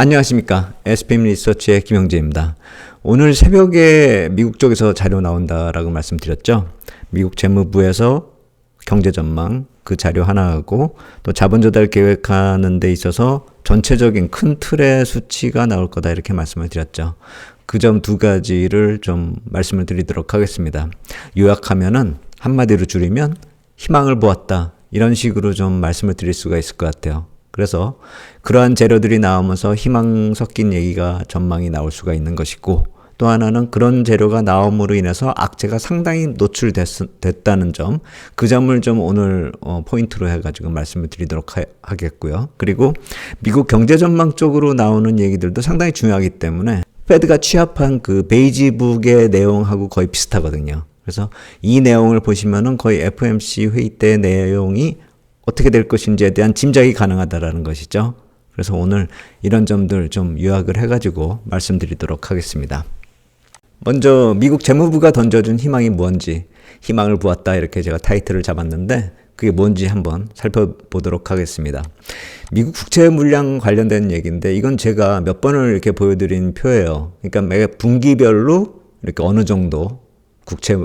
안녕하십니까. SPM 리서치의 김영재입니다. 오늘 새벽에 미국 쪽에서 자료 나온다라고 말씀드렸죠. 미국 재무부에서 경제 전망 그 자료 하나하고 또 자본 조달 계획하는 데 있어서 전체적인 큰 틀의 수치가 나올 거다 이렇게 말씀을 드렸죠. 그 점 두 가지를 좀 말씀을 드리도록 하겠습니다. 요약하면은 한마디로 줄이면 희망을 보았다. 이런 식으로 좀 말씀을 드릴 수가 있을 것 같아요. 그래서 그러한 재료들이 나오면서 희망 섞인 얘기가 전망이 나올 수가 있는 것이고 또 하나는 그런 재료가 나옴으로 인해서 악재가 상당히 노출됐다는 점, 그 점을 좀 오늘 어, 포인트로 해가지고 말씀을 드리도록 하, 겠고요 그리고 미국 경제 전망 쪽으로 나오는 얘기들도 상당히 중요하기 때문에 페드가 취합한 그 베이지북의 내용하고 거의 비슷하거든요. 그래서 이 내용을 보시면은 거의 FMC 회의 때 내용이 어떻게 될 것인지에 대한 짐작이 가능하다라는 것이죠. 그래서 오늘 이런 점들 좀 요약을 해가지고 말씀드리도록 하겠습니다. 먼저 미국 재무부가 던져준 희망이 뭔지 희망을 보았다 이렇게 제가 타이틀을 잡았는데 그게 뭔지 한번 살펴보도록 하겠습니다. 미국 국채 물량 관련된 얘기인데 이건 제가 몇 번을 이렇게 보여드린 표예요. 그러니까 매 분기별로 이렇게 어느 정도 국채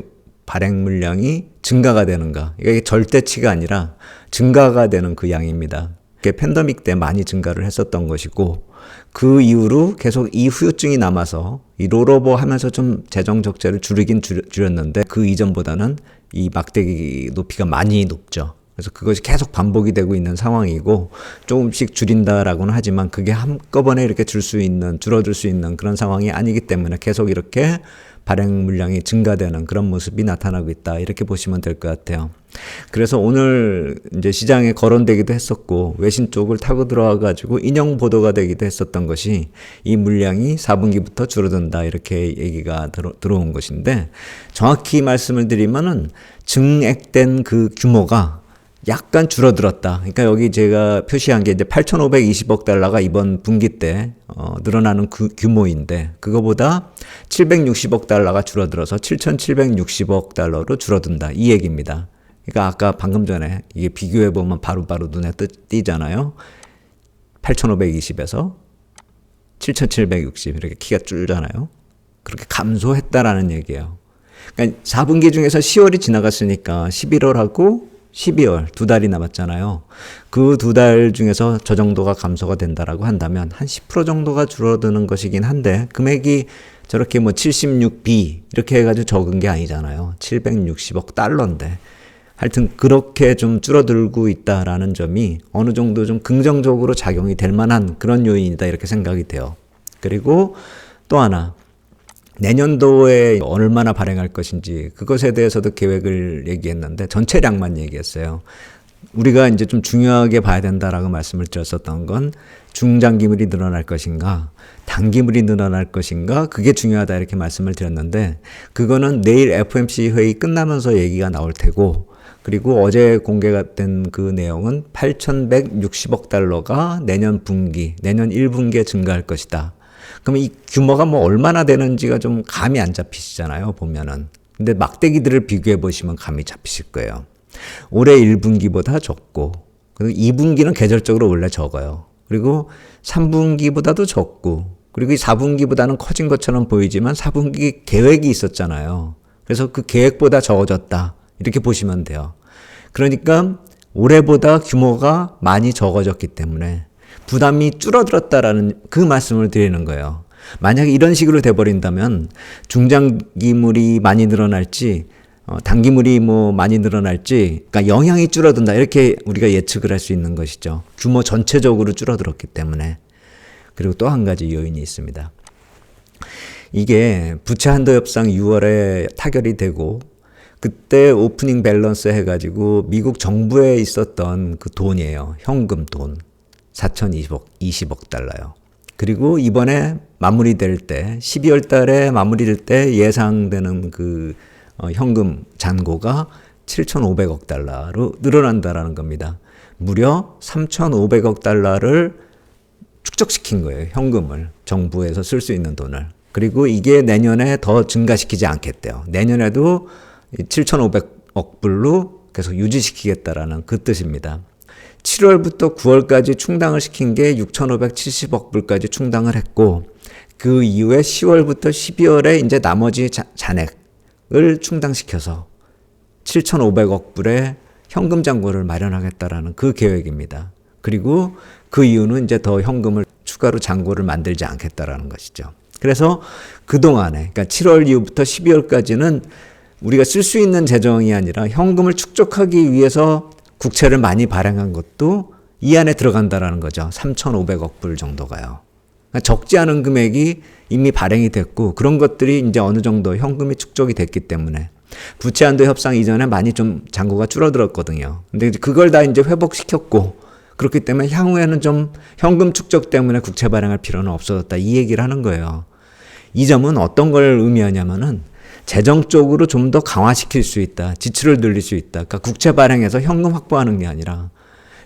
발행 물량이 증가가 되는가. 이게 절대치가 아니라 증가가 되는 그 양입니다. 그게 팬더믹 때 많이 증가를 했었던 것이고 그 이후로 계속 이 후유증이 남아서 이 롤오버 하면서 좀 재정 적자를 줄이긴 줄였는데 그 이전보다는 이 막대기 높이가 많이 높죠. 그래서 그것이 계속 반복이 되고 있는 상황이고 조금씩 줄인다라고는 하지만 그게 한꺼번에 이렇게 줄 수 있는 줄어들 수 있는 그런 상황이 아니기 때문에 계속 이렇게 발행 물량이 증가되는 그런 모습이 나타나고 있다. 이렇게 보시면 될 것 같아요. 그래서 오늘 이제 시장에 거론되기도 했었고 외신 쪽을 타고 들어와 가지고 인용 보도가 되기도 했었던 것이 이 물량이 4분기부터 줄어든다. 이렇게 얘기가 들어, 들어온 것인데 정확히 말씀을 드리면은 증액된 그 규모가 약간 줄어들었다. 그러니까 여기 제가 표시한 게 이제 8,520억 달러가 이번 분기 때 어, 늘어나는 그 규모인데 그거보다 760억 달러가 줄어들어서 7,760억 달러로 줄어든다. 이 얘기입니다. 그러니까 아까 방금 전에 이게 비교해 보면 바로바로 눈에 띄잖아요. 8,520에서 7,760 이렇게 키가 줄잖아요. 그렇게 감소했다라는 얘기예요. 그러니까 4분기 중에서 10월이 지나갔으니까 11월하고 12월 두 달이 남았잖아요. 그 두 달 중에서 저 정도가 감소가 된다라고 한다면 한 10% 정도가 줄어드는 것이긴 한데 금액이 저렇게 뭐 76B 이렇게 해가지고 적은 게 아니잖아요. 760억 달러인데 하여튼 그렇게 좀 줄어들고 있다라는 점이 어느 정도 좀 긍정적으로 작용이 될 만한 그런 요인이다 이렇게 생각이 돼요. 그리고 또 하나 내년도에 얼마나 발행할 것인지 그것에 대해서도 계획을 얘기했는데 전체량만 얘기했어요. 우리가 이제 좀 중요하게 봐야 된다라고 말씀을 드렸었던 건 중장기물이 늘어날 것인가, 단기물이 늘어날 것인가, 그게 중요하다 이렇게 말씀을 드렸는데, 그거는 내일 FMC 회의 끝나면서 얘기가 나올 테고, 그리고 어제 공개가 된 그 내용은 8,160억 달러가 내년 분기, 내년 1분기에 증가할 것이다. 그럼 이 규모가 뭐 얼마나 되는지가 좀 감이 안 잡히시잖아요, 보면은. 근데 막대기들을 비교해 보시면 감이 잡히실 거예요. 올해 1분기보다 적고, 그리고 2분기는 계절적으로 원래 적어요. 그리고 3분기보다도 적고, 그리고 이 4분기보다는 커진 것처럼 보이지만 4분기 계획이 있었잖아요. 그래서 그 계획보다 적어졌다. 이렇게 보시면 돼요. 그러니까 올해보다 규모가 많이 적어졌기 때문에 부담이 줄어들었다라는 그 말씀을 드리는 거예요. 만약에 이런 식으로 돼버린다면 중장기물이 많이 늘어날지 어, 단기물이 뭐 많이 늘어날지 그러니까 영향이 줄어든다 이렇게 우리가 예측을 할 수 있는 것이죠. 규모 전체적으로 줄어들었기 때문에 그리고 또 한 가지 요인이 있습니다. 이게 부채 한도 협상 6월에 타결이 되고 그때 오프닝 밸런스 해가지고 미국 정부에 있었던 그 돈이에요. 현금 돈. 4,020억, 20억 달러요. 그리고 이번에 마무리될 때, 12월 달에 마무리될 때 예상되는 그 어, 현금 잔고가 7,500억 달러로 늘어난다라는 겁니다. 무려 3,500억 달러를 축적시킨 거예요. 현금을. 정부에서 쓸 수 있는 돈을. 그리고 이게 내년에 더 증가시키지 않겠대요. 내년에도 7,500억 불로 계속 유지시키겠다라는 그 뜻입니다. 7월부터 9월까지 충당을 시킨 게 6,570억 불까지 충당을 했고 그 이후에 10월부터 12월에 이제 나머지 자, 잔액을 충당시켜서 7,500억 불의 현금 잔고를 마련하겠다라는 그 계획입니다. 그리고 그 이유는 이제 더 현금을 추가로 잔고를 만들지 않겠다라는 것이죠. 그래서 그동안에 그러니까 7월 이후부터 12월까지는 우리가 쓸 수 있는 재정이 아니라 현금을 축적하기 위해서 국채를 많이 발행한 것도 이 안에 들어간다라는 거죠. 3,500억 불 정도가요. 그러니까 적지 않은 금액이 이미 발행이 됐고 그런 것들이 이제 어느 정도 현금이 축적이 됐기 때문에 부채 한도 협상 이전에 많이 좀 잔고가 줄어들었거든요. 근데 그걸 다 이제 회복시켰고 그렇기 때문에 향후에는 좀 현금 축적 때문에 국채 발행할 필요는 없어졌다. 이 얘기를 하는 거예요. 이 점은 어떤 걸 의미하냐면은 재정적으로 좀 더 강화시킬 수 있다. 지출을 늘릴 수 있다. 그러니까 국채 발행해서 현금 확보하는 게 아니라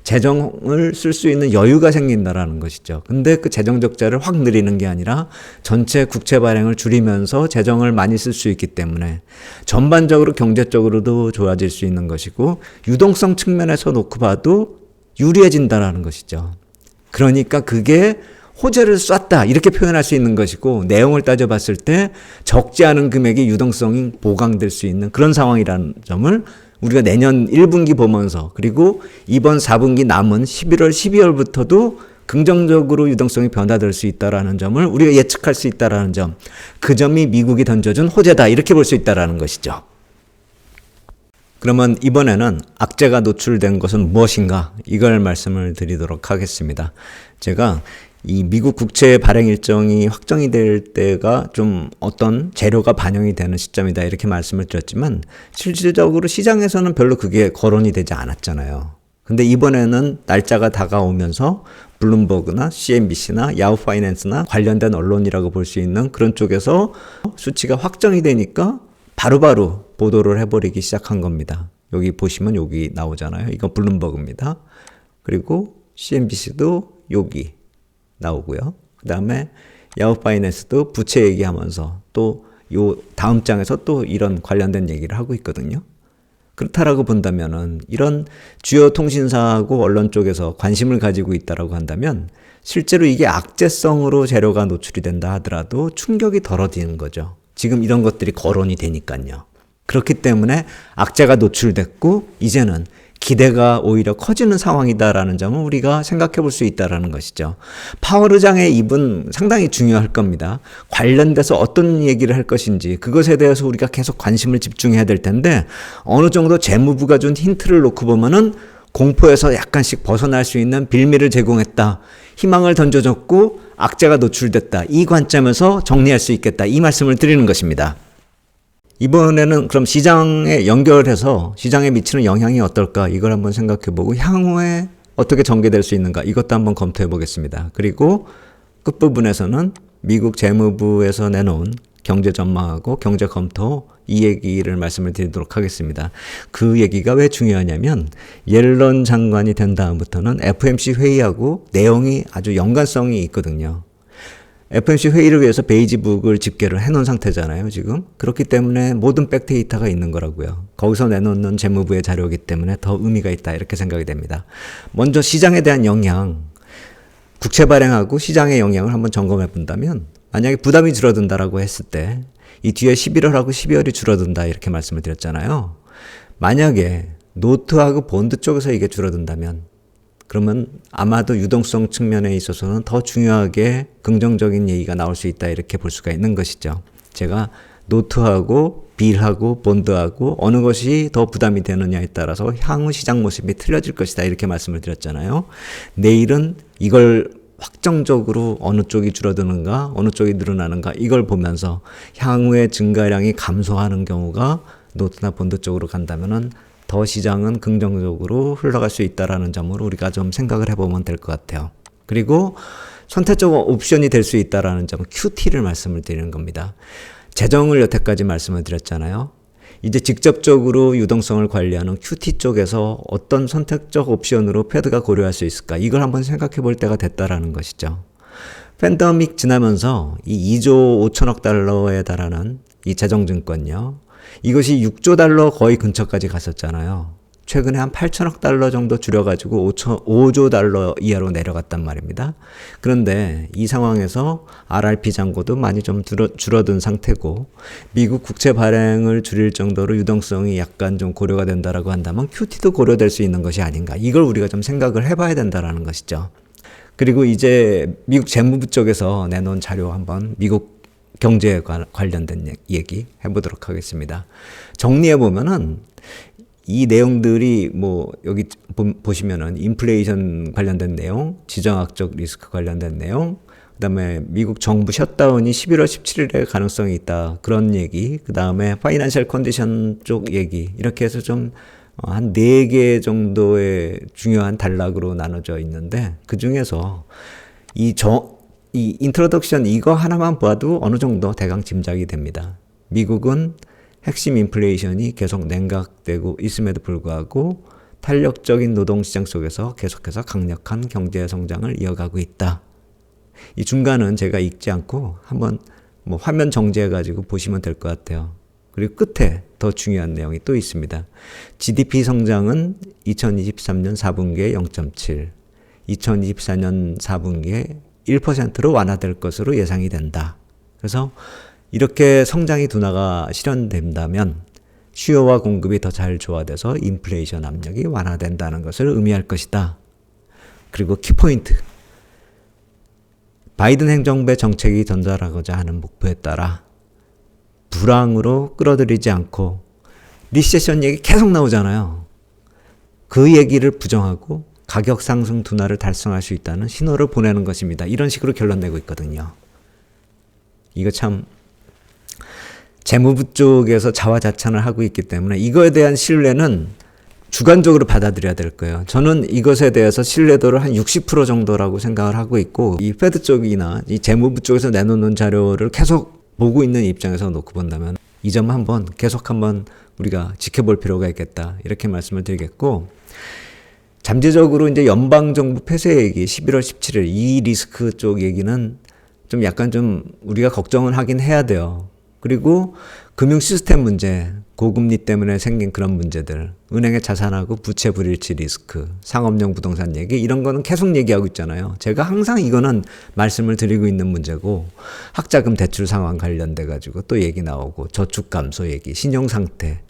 재정을 쓸 수 있는 여유가 생긴다라는 것이죠. 근데 그 재정 적자를 확 늘리는 게 아니라 전체 국채 발행을 줄이면서 재정을 많이 쓸 수 있기 때문에 전반적으로 경제적으로도 좋아질 수 있는 것이고 유동성 측면에서 놓고 봐도 유리해진다라는 것이죠. 그러니까 그게 호재를 쐈다 이렇게 표현할 수 있는 것이고 내용을 따져봤을 때 적지 않은 금액의 유동성이 보강될 수 있는 그런 상황이라는 점을 우리가 내년 1분기 보면서 그리고 이번 4분기 남은 11월, 12월부터도 긍정적으로 유동성이 변화될 수 있다라는 점을 우리가 예측할 수 있다라는 점, 그 점이 미국이 던져준 호재다 이렇게 볼 수 있다라는 것이죠. 그러면 이번에는 악재가 노출된 것은 무엇인가 이걸 말씀을 드리도록 하겠습니다. 제가 이 미국 국채 발행 일정이 확정이 될 때가 좀 어떤 재료가 반영이 되는 시점이다 이렇게 말씀을 드렸지만 실질적으로 시장에서는 별로 그게 거론이 되지 않았잖아요. 근데 이번에는 날짜가 다가오면서 블룸버그나 CNBC나 야후 파이낸스나 관련된 언론이라고 볼 수 있는 그런 쪽에서 수치가 확정이 되니까 바로바로 바로 보도를 해버리기 시작한 겁니다. 여기 보시면 여기 나오잖아요. 이건 블룸버그입니다. 그리고 CNBC도 여기 나오고요. 그 다음에 야후 파이낸스도 부채 얘기하면서 또 요 다음 장에서 또 이런 관련된 얘기를 하고 있거든요. 그렇다라고 본다면은 이런 주요 통신사하고 언론 쪽에서 관심을 가지고 있다라고 한다면 실제로 이게 악재성으로 재료가 노출이 된다 하더라도 충격이 덜어지는 거죠. 지금 이런 것들이 거론이 되니까요. 그렇기 때문에 악재가 노출됐고 이제는 기대가 오히려 커지는 상황이다라는 점은 우리가 생각해 볼 수 있다라는 것이죠. 파월 의장의 입은 상당히 중요할 겁니다. 관련돼서 어떤 얘기를 할 것인지 그것에 대해서 우리가 계속 관심을 집중해야 될 텐데 어느 정도 재무부가 준 힌트를 놓고 보면은 공포에서 약간씩 벗어날 수 있는 빌미를 제공했다. 희망을 던져줬고 악재가 노출됐다. 이 관점에서 정리할 수 있겠다. 이 말씀을 드리는 것입니다. 이번에는 그럼 시장에 연결해서 시장에 미치는 영향이 어떨까 이걸 한번 생각해 보고 향후에 어떻게 전개될 수 있는가 이것도 한번 검토해 보겠습니다. 그리고 끝부분에서는 미국 재무부에서 내놓은 경제 전망하고 경제 검토 이 얘기를 말씀을 드리도록 하겠습니다. 그 얘기가 왜 중요하냐면 옐런 장관이 된 다음부터는 FMC 회의하고 내용이 아주 연관성이 있거든요. FMC 회의를 위해서 베이지북을 집계를 해놓은 상태잖아요, 지금. 그렇기 때문에 모든 백데이터가 있는 거라고요. 거기서 내놓는 재무부의 자료이기 때문에 더 의미가 있다, 이렇게 생각이 됩니다. 먼저 시장에 대한 영향, 국채 발행하고 시장의 영향을 한번 점검해 본다면, 만약에 부담이 줄어든다라고 했을 때, 이 뒤에 11월하고 12월이 줄어든다, 이렇게 말씀을 드렸잖아요. 만약에 노트하고 본드 쪽에서 이게 줄어든다면, 그러면 아마도 유동성 측면에 있어서는 더 중요하게 긍정적인 얘기가 나올 수 있다 이렇게 볼 수가 있는 것이죠. 제가 노트하고 빌하고 본드하고 어느 것이 더 부담이 되느냐에 따라서 향후 시장 모습이 틀려질 것이다 이렇게 말씀을 드렸잖아요. 내일은 이걸 확정적으로 어느 쪽이 줄어드는가 어느 쪽이 늘어나는가 이걸 보면서 향후의 증가량이 감소하는 경우가 노트나 본드 쪽으로 간다면은 더 시장은 긍정적으로 흘러갈 수 있다라는 점으로 우리가 좀 생각을 해보면 될 것 같아요. 그리고 선택적 옵션이 될 수 있다라는 점, QT를 말씀을 드리는 겁니다. 재정을 여태까지 말씀을 드렸잖아요. 이제 직접적으로 유동성을 관리하는 QT 쪽에서 어떤 선택적 옵션으로 패드가 고려할 수 있을까? 이걸 한번 생각해 볼 때가 됐다라는 것이죠. 팬더믹 지나면서 이 2조 5천억 달러에 달하는 이 재정증권요. 이것이 6조 달러 거의 근처까지 갔었잖아요. 최근에 한 8천억 달러 정도 줄여가지고 5천, 5조 달러 이하로 내려갔단 말입니다. 그런데 이 상황에서 RRP 잔고도 많이 좀 줄어, 줄어 든 상태고 미국 국채 발행을 줄일 정도로 유동성이 약간 좀 고려가 된다라고 한다면 QT도 고려될 수 있는 것이 아닌가. 이걸 우리가 좀 생각을 해봐야 된다라는 것이죠. 그리고 이제 미국 재무부 쪽에서 내놓은 자료 한번 미국 경제에 관련된 얘기 해보도록 하겠습니다. 정리해 보면은 이 내용들이 뭐 여기 보시면은 인플레이션 관련된 내용, 지정학적 리스크 관련된 내용, 그 다음에 미국 정부 셧다운이 11월 17일에 가능성이 있다 그런 얘기, 그 다음에 파이낸셜 컨디션 쪽 얘기 이렇게 해서 좀 한 네 개 정도의 중요한 단락으로 나눠져 있는데 그 중에서 이 정, 이 인트로덕션 이거 하나만 봐도 어느 정도 대강 짐작이 됩니다. 미국은 핵심 인플레이션이 계속 냉각되고 있음에도 불구하고 탄력적인 노동시장 속에서 계속해서 강력한 경제 성장을 이어가고 있다. 이 중간은 제가 읽지 않고 한번 뭐 화면 정지해 가지고 보시면 될 것 같아요. 그리고 끝에 더 중요한 내용이 또 있습니다. GDP 성장은 2023년 4분기에 0.7, 2024년 4분기에 1%로 완화될 것으로 예상이 된다. 그래서 이렇게 성장이 둔화가 실현된다면 수요와 공급이 더 잘 조화돼서 인플레이션 압력이 완화된다는 것을 의미할 것이다. 그리고 키포인트. 바이든 행정부의 정책이 전달하고자 하는 목표에 따라 불황으로 끌어들이지 않고 리세션 얘기 계속 나오잖아요. 그 얘기를 부정하고 가격 상승 둔화를 달성할 수 있다는 신호를 보내는 것입니다. 이런 식으로 결론 내고 있거든요. 이거 참 재무부 쪽에서 자화자찬을 하고 있기 때문에 이거에 대한 신뢰는 주관적으로 받아들여야 될 거예요. 저는 이것에 대해서 신뢰도를 한 60% 정도라고 생각을 하고 있고 이 패드 쪽이나 이 재무부 쪽에서 내놓는 자료를 계속 보고 있는 입장에서 놓고 본다면 이 점 한번 계속 한번 우리가 지켜볼 필요가 있겠다 이렇게 말씀을 드리겠고 잠재적으로 이제 연방 정부 폐쇄 얘기 11월 17일 이 리스크 쪽 얘기는 좀 약간 좀 우리가 걱정을 하긴 해야 돼요. 그리고 금융 시스템 문제, 고금리 때문에 생긴 그런 문제들, 은행의 자산하고 부채 불일치 리스크, 상업용 부동산 얘기 이런 거는 계속 얘기하고 있잖아요. 제가 항상 이거는 말씀을 드리고 있는 문제고 학자금 대출 상황 관련돼 가지고 또 얘기 나오고 저축 감소 얘기, 신용 상태.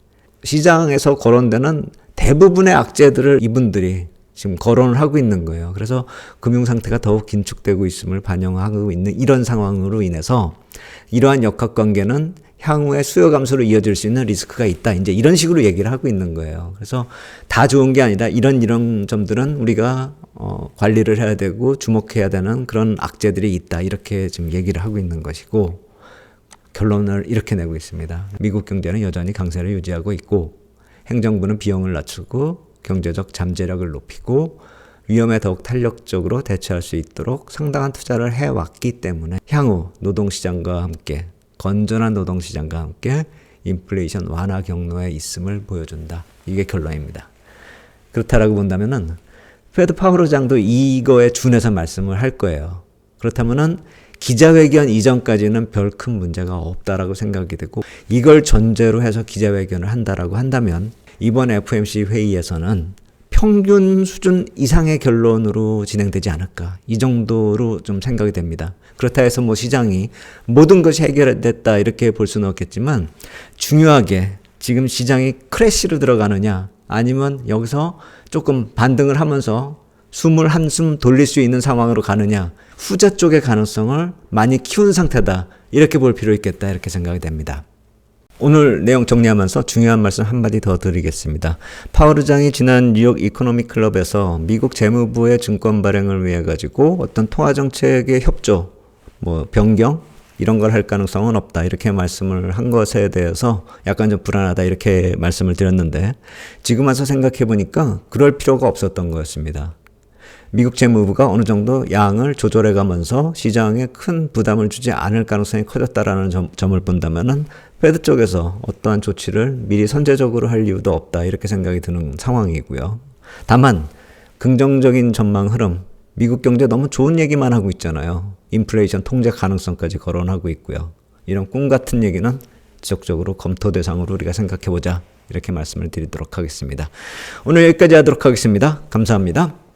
시장에서 거론되는 대부분의 악재들을 이분들이 지금 거론을 하고 있는 거예요. 그래서 금융 상태가 더욱 긴축되고 있음을 반영하고 있는 이런 상황으로 인해서 이러한 역학 관계는 향후에 수요 감소로 이어질 수 있는 리스크가 있다. 이제 이런 식으로 얘기를 하고 있는 거예요. 그래서 다 좋은 게 아니라 이런 이런 점들은 우리가 어, 관리를 해야 되고 주목해야 되는 그런 악재들이 있다. 이렇게 지금 얘기를 하고 있는 것이고 결론을 이렇게 내고 있습니다. 미국 경제는 여전히 강세를 유지하고 있고 행정부는 비용을 낮추고 경제적 잠재력을 높이고 위험에 더욱 탄력적으로 대처할 수 있도록 상당한 투자를 해왔기 때문에 향후 노동시장과 함께 건전한 노동시장과 함께 인플레이션 완화 경로에 있음을 보여준다. 이게 결론입니다. 그렇다라고 본다면은 페드 파우로장도 이거에 준해서 말씀을 할 거예요. 그렇다면은 기자회견 이전까지는 별 큰 문제가 없다라고 생각이 되고 이걸 전제로 해서 기자회견을 한다라고 한다면 이번 FMC 회의에서는 평균 수준 이상의 결론으로 진행되지 않을까. 이 정도로 좀 생각이 됩니다. 그렇다 해서 뭐 시장이 모든 것이 해결됐다 이렇게 볼 수는 없겠지만 중요하게 지금 시장이 크래시로 들어가느냐 아니면 여기서 조금 반등을 하면서 숨을 한숨 돌릴 수 있는 상황으로 가느냐 후자 쪽의 가능성을 많이 키운 상태다 이렇게 볼 필요 있겠다 이렇게 생각이 됩니다. 오늘 내용 정리하면서 중요한 말씀 한마디 더 드리겠습니다. 파워르장이 지난 뉴욕 이코노미 클럽에서 미국 재무부의 증권 발행을 위해 가지고 어떤 통화 정책의 협조, 뭐 변경 이런 걸 할 가능성은 없다 이렇게 말씀을 한 것에 대해서 약간 좀 불안하다 이렇게 말씀을 드렸는데 지금 와서 생각해 보니까 그럴 필요가 없었던 거였습니다. 미국 재무부가 어느 정도 양을 조절해 가면서 시장에 큰 부담을 주지 않을 가능성이 커졌다라는 점, 점을 본다면은 페드 쪽에서 어떠한 조치를 미리 선제적으로 할 이유도 없다 이렇게 생각이 드는 상황이고요. 다만 긍정적인 전망 흐름 미국 경제 너무 좋은 얘기만 하고 있잖아요. 인플레이션 통제 가능성까지 거론하고 있고요. 이런 꿈 같은 얘기는 지속적으로 검토 대상으로 우리가 생각해 보자. 이렇게 말씀을 드리도록 하겠습니다. 오늘 여기까지 하도록 하겠습니다. 감사합니다.